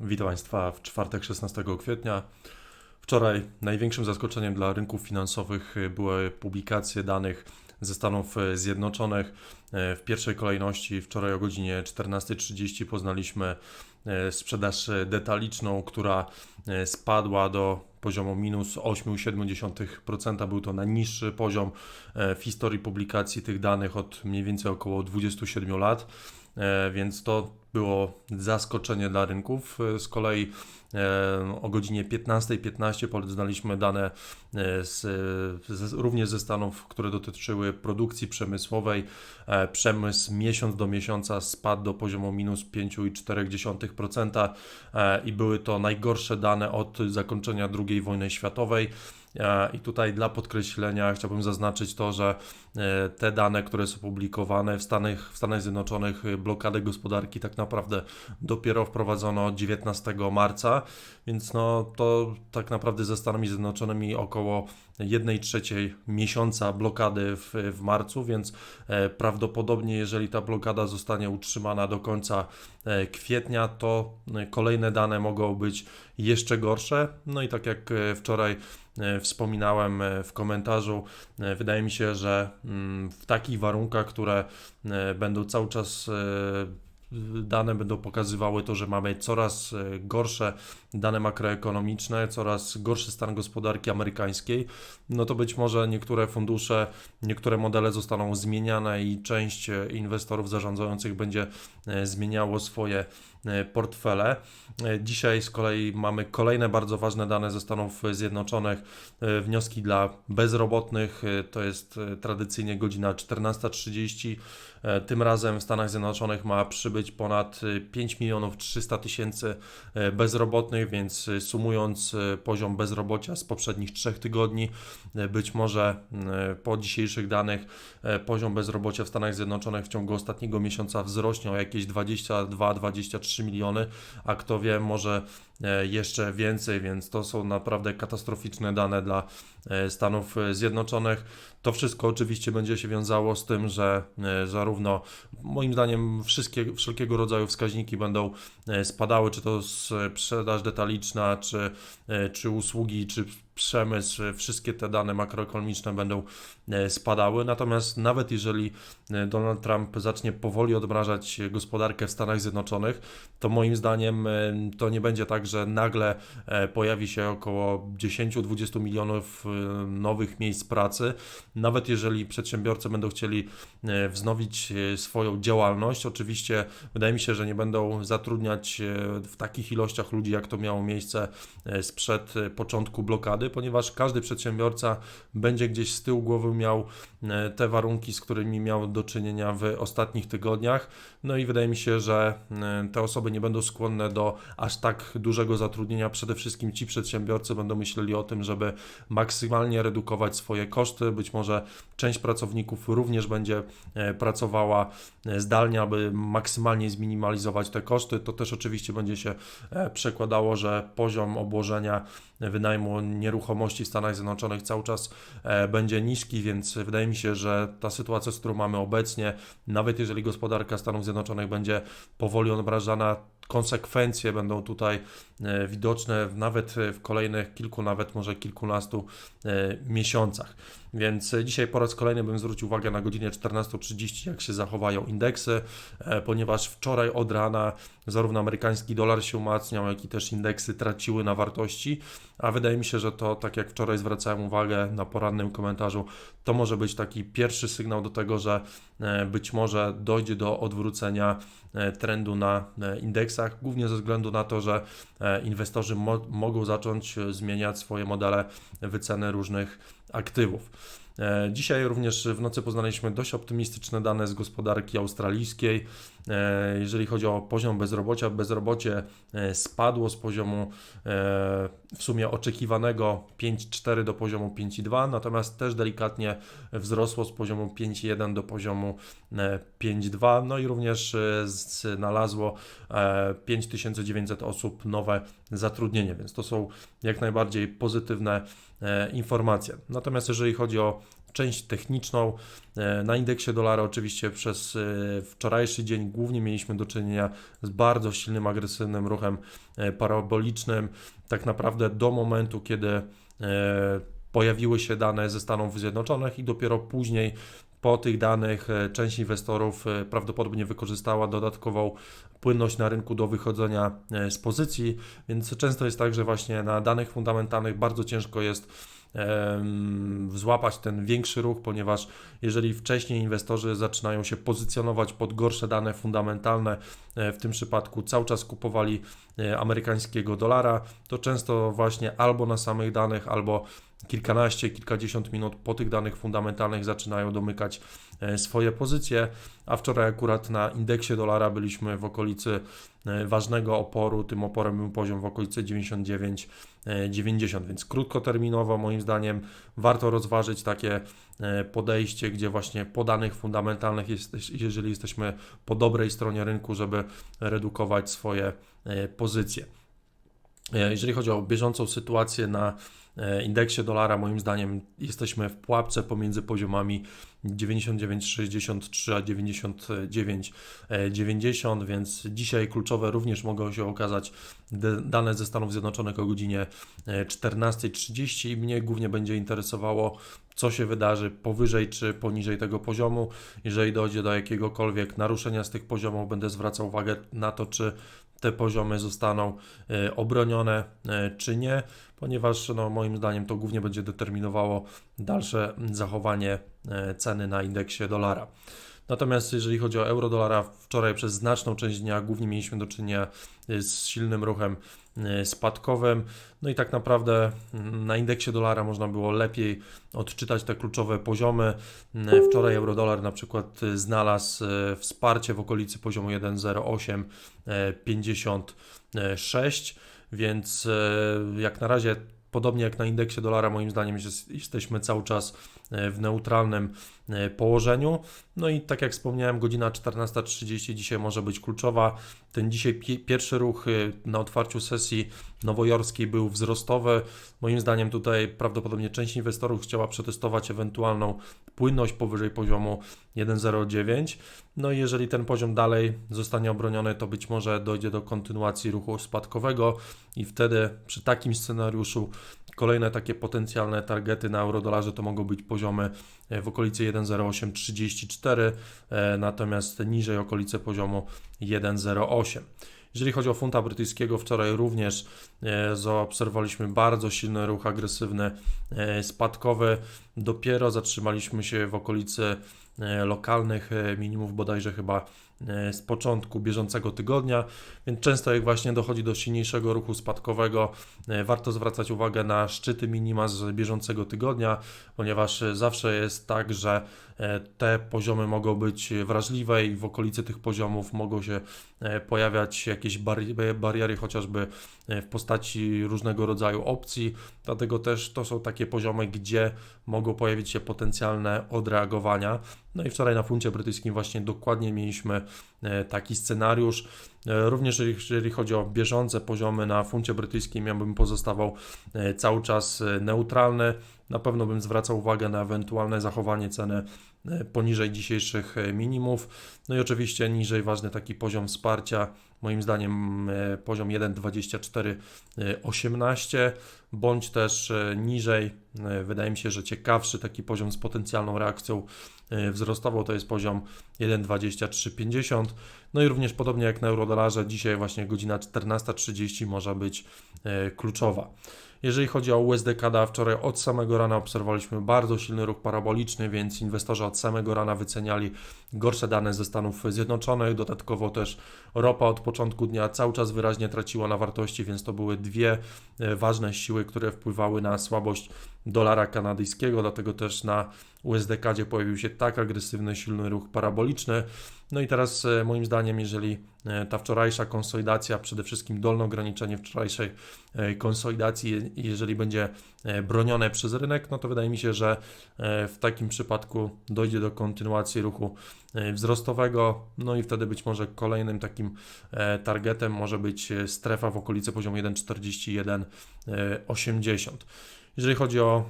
Witam Państwa w czwartek 16 kwietnia. Wczoraj największym zaskoczeniem dla rynków finansowych były publikacje danych ze Stanów Zjednoczonych. E, W pierwszej kolejności wczoraj o godzinie 14.30 poznaliśmy sprzedaż detaliczną, która e, spadła do poziomu minus 8,7%. Był to najniższy poziom e, w historii publikacji tych danych od mniej więcej około 27 lat. E, więc to było zaskoczenie dla rynków. E, Z kolei e, o godzinie 15.15 poznaliśmy dane e, z, z, również ze Stanów, które dotyczyły produkcji przemysłowej. E, Przemysł miesiąc do miesiąca spadł do poziomu minus 5,4% e, i były to najgorsze dane od zakończenia II wojny światowej. E, I tutaj dla podkreślenia chciałbym zaznaczyć to, że e, te dane, które są publikowane w Stanach, w Stanach Zjednoczonych, blokadę gospodarki tak naprawdę dopiero wprowadzono 19 marca, więc no to tak naprawdę ze Stanami Zjednoczonymi około 1 trzeciej miesiąca blokady w, w marcu, więc e, prawdopodobnie jeżeli ta blokada zostanie utrzymana do końca e, kwietnia, to e, kolejne dane mogą być jeszcze gorsze. No i tak jak wczoraj wspominałem w komentarzu, wydaje mi się, że mm, w takich warunkach, które będą cały czas dane będą pokazywały to, że mamy coraz e, gorsze dane makroekonomiczne, coraz gorszy stan gospodarki amerykańskiej, no to być może niektóre fundusze, niektóre modele zostaną zmieniane i część e, inwestorów zarządzających będzie e, zmieniało swoje portfele. Dzisiaj z kolei mamy kolejne bardzo ważne dane ze Stanów Zjednoczonych. Wnioski dla bezrobotnych to jest tradycyjnie godzina 14.30. E, Tym razem w Stanach Zjednoczonych ma przybyć ponad e, 5 milionów 300 tysięcy e, bezrobotnych, więc e, sumując e, poziom bezrobocia z poprzednich trzech tygodni, e, być może e, po dzisiejszych danych e, poziom bezrobocia w Stanach Zjednoczonych w ciągu ostatniego miesiąca wzrośnie o jakieś 22-23 miliony, a kto wie, może e, jeszcze więcej, więc to są naprawdę katastroficzne dane dla e, Stanów Zjednoczonych. To wszystko oczywiście będzie się wiązało z tym, że e, zarówno moim zdaniem wszystkie, wszelkiego rodzaju wskaźniki będą e, spadały, czy to sprzedaż detaliczna, czy, e, czy usługi, czy przemysł, wszystkie te dane makroekonomiczne będą e, spadały. Natomiast nawet jeżeli e, Donald Trump zacznie powoli odmrażać gospodarkę w Stanach Zjednoczonych, to moim zdaniem e, to nie będzie tak, że nagle pojawi się około 10-20 milionów nowych miejsc pracy. Nawet jeżeli przedsiębiorcy będą chcieli wznowić swoją działalność, oczywiście wydaje mi się, że nie będą zatrudniać w takich ilościach ludzi, jak to miało miejsce sprzed początku blokady, ponieważ każdy przedsiębiorca będzie gdzieś z tyłu głowy miał e, te warunki, z którymi miał do czynienia w ostatnich tygodniach. No i wydaje mi się, że e, te osoby nie będą skłonne do aż tak dużego zatrudnienia. Przede wszystkim ci przedsiębiorcy będą myśleli o tym, żeby maksymalnie redukować swoje koszty. Być może część pracowników również będzie e, pracowała zdalnie, aby maksymalnie zminimalizować te koszty. To też oczywiście będzie się przekładało, że poziom obłożenia wynajmu nieruchomości w Stanach Zjednoczonych cały czas e, będzie niski, więc wydaje mi się, że ta sytuacja, z którą mamy obecnie, nawet jeżeli gospodarka Stanów Zjednoczonych będzie powoli odmrażana, konsekwencje będą tutaj widoczne w- nawet w kolejnych kilku, nawet może kilkunastu e, miesiącach. Więc e, dzisiaj po raz kolejny bym zwrócił uwagę na godzinę 14.30, jak się zachowają indeksy, e, ponieważ wczoraj od rana zarówno amerykański dolar się umacniał, jak i też indeksy traciły na wartości, a wydaje mi się, że to, tak jak wczoraj zwracałem uwagę na porannym komentarzu, to może być taki pierwszy sygnał do tego, że e, być może dojdzie do odwrócenia e, trendu na e, indeksach, głównie ze względu na to, że e, inwestorzy mo mogą zacząć e, zmieniać swoje modele wyceny różnych aktywów. E, Dzisiaj również w nocy poznaliśmy dość optymistyczne dane z gospodarki australijskiej. E, Jeżeli chodzi o poziom bezrobocia, bezrobocie e, spadło z poziomu w sumie oczekiwanego 5,4 do poziomu 5,2, natomiast też delikatnie wzrosło z poziomu 5,1 do poziomu e, 5,2. No i również znalazło e, 5900 osób nowe zatrudnienie, więc to są jak najbardziej pozytywne informacje. Natomiast jeżeli chodzi o część techniczną. E, na indeksie dolara oczywiście przez e, wczorajszy dzień głównie mieliśmy do czynienia z bardzo silnym, agresywnym ruchem e, parabolicznym. Tak naprawdę do momentu, kiedy pojawiły się dane ze Stanów Zjednoczonych i dopiero później po tych danych część inwestorów prawdopodobnie wykorzystała dodatkową płynność na rynku do wychodzenia z pozycji, więc często jest tak, że właśnie na danych fundamentalnych bardzo ciężko jest złapać ten większy ruch, ponieważ jeżeli wcześniej inwestorzy zaczynają się pozycjonować pod gorsze dane fundamentalne, e, w tym przypadku cały czas kupowali e, amerykańskiego dolara, to często właśnie albo na samych danych, albo kilkanaście, kilkadziesiąt minut po tych danych fundamentalnych zaczynają domykać e, swoje pozycje, a wczoraj akurat na indeksie dolara byliśmy w okolicy e, ważnego oporu, tym oporem był poziom w okolicy 99-90, e, więc krótkoterminowo moim zdaniem warto rozważyć takie podejście, gdzie właśnie po danych fundamentalnych, jeżeli jesteśmy po dobrej stronie rynku, żeby redukować swoje pozycje. Jeżeli chodzi o bieżącą sytuację na E, indeksie dolara, moim zdaniem, jesteśmy w pułapce pomiędzy poziomami 99,63 a 99,90, więc dzisiaj kluczowe również mogą się okazać dane ze Stanów Zjednoczonych o godzinie 14.30 e, i mnie głównie będzie interesowało, co się wydarzy powyżej czy poniżej tego poziomu. Jeżeli dojdzie do jakiegokolwiek naruszenia z tych poziomów, będę zwracał uwagę na to, czy te poziomy zostaną e, obronione, czy nie ponieważ no, moim zdaniem to głównie będzie determinowało dalsze zachowanie e, ceny na indeksie dolara. Natomiast jeżeli chodzi o euro dolara, wczoraj przez znaczną część dnia głównie mieliśmy do czynienia e, z silnym ruchem e, spadkowym. No i tak naprawdę mm, na indeksie dolara można było lepiej odczytać te kluczowe poziomy. Wczoraj euro dolar na przykład znalazł wsparcie w okolicy poziomu 1,0856 więc e, jak na razie, podobnie jak na indeksie dolara, moim zdaniem jesteśmy cały czas e, w neutralnym e, położeniu. No i tak jak wspomniałem, godzina 14.30 dzisiaj może być kluczowa. Ten dzisiaj pierwszy ruch na otwarciu sesji nowojorskiej był wzrostowy. Moim zdaniem tutaj prawdopodobnie część inwestorów chciała przetestować ewentualną płynność powyżej poziomu 1,09. No i jeżeli ten poziom dalej zostanie obroniony, to być może dojdzie do kontynuacji ruchu spadkowego i wtedy przy takim scenariuszu kolejne takie potencjalne targety na eurodolarze to mogą być poziomy e, w okolicy 1,0834, e, natomiast niżej okolice poziomu 1,08. Jeżeli chodzi o funta brytyjskiego, wczoraj również e, zaobserwowaliśmy bardzo silny ruch agresywny, spadkowy. Dopiero zatrzymaliśmy się w okolicy lokalnych minimów, bodajże chyba z początku bieżącego tygodnia, więc często jak właśnie dochodzi do silniejszego ruchu spadkowego, e, warto zwracać uwagę na szczyty minima z bieżącego tygodnia, ponieważ zawsze jest tak, że e, te poziomy mogą być wrażliwe i w okolicy tych poziomów mogą się pojawiać jakieś bariery, chociażby w postaci różnego rodzaju opcji, dlatego też to są takie poziomy, gdzie mogą pojawić się potencjalne odreagowania. No i wczoraj na funcie brytyjskim właśnie dokładnie mieliśmy e, taki scenariusz. E, również jeżeli chodzi o bieżące poziomy na funcie brytyjskim, ja bym pozostawał e, cały czas neutralny. Na pewno bym zwracał uwagę na ewentualne zachowanie ceny poniżej dzisiejszych minimów. No i oczywiście niżej ważny taki poziom wsparcia, moim zdaniem poziom 1,2418, bądź też niżej, wydaje mi się, że ciekawszy taki poziom z potencjalną reakcją E, wzrostowo to jest poziom 1,2350. No i również podobnie jak na eurodolarze, dzisiaj właśnie godzina 14.30 może być e, kluczowa. Jeżeli chodzi o USD-CAD, wczoraj od samego rana obserwowaliśmy bardzo silny ruch paraboliczny, więc inwestorzy od samego rana wyceniali gorsze dane ze Stanów Zjednoczonych. Dodatkowo też ropa od początku dnia cały czas wyraźnie traciła na wartości, więc to były dwie e, ważne siły, które wpływały na słabość dolara kanadyjskiego, dlatego też na USD-CAD pojawił się tak agresywny, silny ruch paraboliczny. No i teraz e, moim zdaniem, jeżeli e, ta wczorajsza konsolidacja, przede wszystkim dolne ograniczenie wczorajszej e, konsolidacji, jeżeli będzie bronione przez rynek, no to wydaje mi się, że w takim przypadku dojdzie do kontynuacji ruchu wzrostowego, no i wtedy być może kolejnym takim targetem może być strefa w okolicy poziomu 1,4180. Jeżeli chodzi o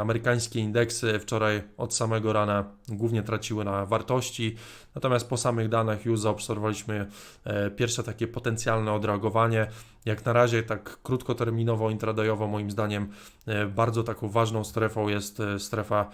amerykańskie indeksy, wczoraj od samego rana głównie traciły na wartości, natomiast po samych danych już zaobserwowaliśmy e, pierwsze takie potencjalne odreagowanie. Jak na razie, tak krótkoterminowo, intradayowo, moim zdaniem, e, bardzo taką ważną strefą jest strefa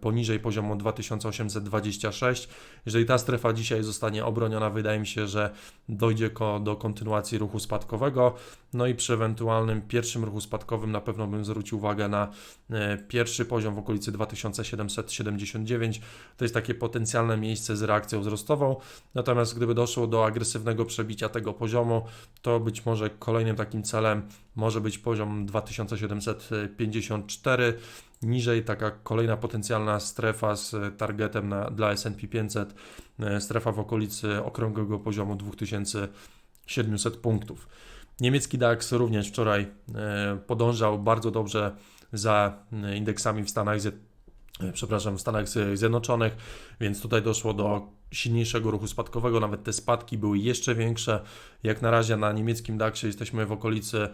poniżej poziomu 2826. Jeżeli ta strefa dzisiaj zostanie obroniona, wydaje mi się, że dojdzie do kontynuacji ruchu spadkowego. No i przy ewentualnym pierwszym ruchu spadkowym na pewno bym zwrócił uwagę na e, pierwszy poziom w okolicy 2779. To jest takie potencjalne miejsce z reakcją wzrostową. Natomiast gdyby doszło do agresywnego przebicia tego poziomu, to być może kolejnym takim celem może być poziom 2754. Niżej taka kolejna potencjalna strefa z targetem na, dla S&P 500, e, strefa w okolicy okrągłego poziomu 2700 punktów. Niemiecki DAX również wczoraj e, podążał bardzo dobrze za e, indeksami w Stanach, przepraszam, w Stanach Zjednoczonych, więc tutaj doszło do silniejszego ruchu spadkowego, nawet te spadki były jeszcze większe. Jak na razie na niemieckim DAXie jesteśmy w okolicy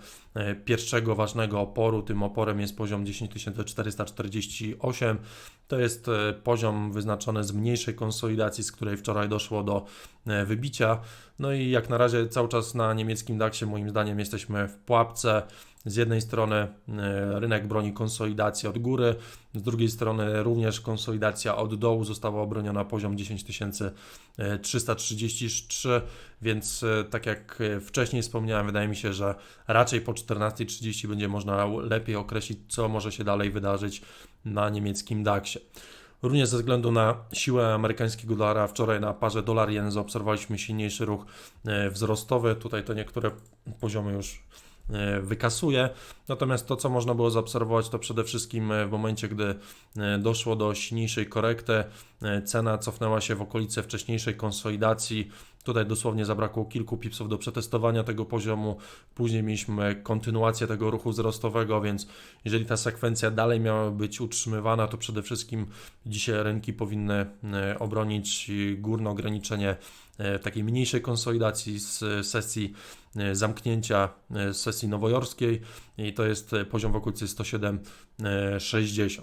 pierwszego ważnego oporu, tym oporem jest poziom 10448. To jest poziom wyznaczony z mniejszej konsolidacji, z której wczoraj doszło do wybicia. No i jak na razie cały czas na niemieckim DAXie moim zdaniem jesteśmy w pułapce. Z jednej strony e, rynek broni konsolidacji od góry, z drugiej strony również konsolidacja od dołu została obroniona poziom 10333, więc e, tak jak wcześniej wspomniałem, wydaje mi się, że raczej po 14.30 będzie można lepiej określić, co może się dalej wydarzyć na niemieckim DAXie. Również ze względu na siłę amerykańskiego dolara, wczoraj na parze dolar-jen zaobserwowaliśmy silniejszy ruch e, wzrostowy. Tutaj to niektóre poziomy już e, wykasuje. Natomiast to, co można było zaobserwować, to przede wszystkim e, w momencie, gdy doszło do silniejszej korekty, cena cofnęła się w okolice wcześniejszej konsolidacji Tutaj dosłownie zabrakło kilku pipsów do przetestowania tego poziomu. Później mieliśmy kontynuację tego ruchu wzrostowego, więc jeżeli ta sekwencja dalej miała być utrzymywana, to przede wszystkim dzisiaj rynki powinny e, obronić górne ograniczenie e, takiej mniejszej konsolidacji z sesji e, zamknięcia sesji nowojorskiej i to jest poziom w okolicy 107,60.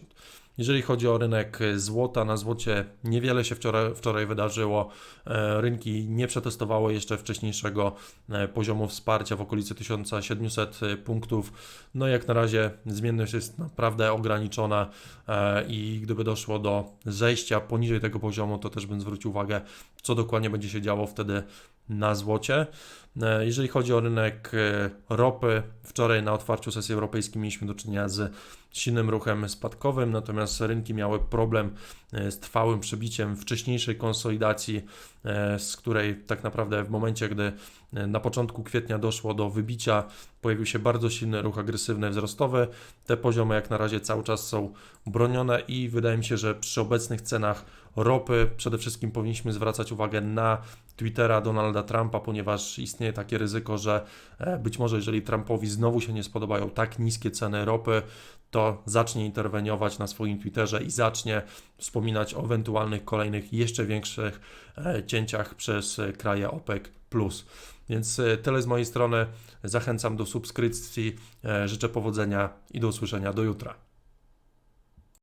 Jeżeli chodzi o rynek złota, na złocie niewiele się wczoraj, wczoraj wydarzyło. E, rynki nie przetestowały jeszcze wcześniejszego e, poziomu wsparcia w okolicy 1700 punktów. No jak na razie zmienność jest naprawdę ograniczona e, i gdyby doszło do zejścia poniżej tego poziomu, to też bym zwrócił uwagę, co dokładnie będzie się działo wtedy na złocie. Jeżeli chodzi o rynek ropy, wczoraj na otwarciu sesji europejskiej mieliśmy do czynienia z silnym ruchem spadkowym, natomiast rynki miały problem e, z trwałym przebiciem wcześniejszej konsolidacji, e, z której tak naprawdę w momencie, gdy e, na początku kwietnia doszło do wybicia, pojawił się bardzo silny ruch agresywny wzrostowy. Te poziomy jak na razie cały czas są bronione i wydaje mi się, że przy obecnych cenach ropy przede wszystkim powinniśmy zwracać uwagę na Twittera Donalda Trumpa, ponieważ istnieje takie ryzyko, że być może jeżeli Trumpowi znowu się nie spodobają tak niskie ceny ropy, to zacznie interweniować na swoim Twitterze i zacznie wspominać o ewentualnych kolejnych, jeszcze większych e, cięciach przez e, kraje OPEC. Więc e, tyle z mojej strony. Zachęcam do subskrypcji. Życzę powodzenia i do usłyszenia do jutra.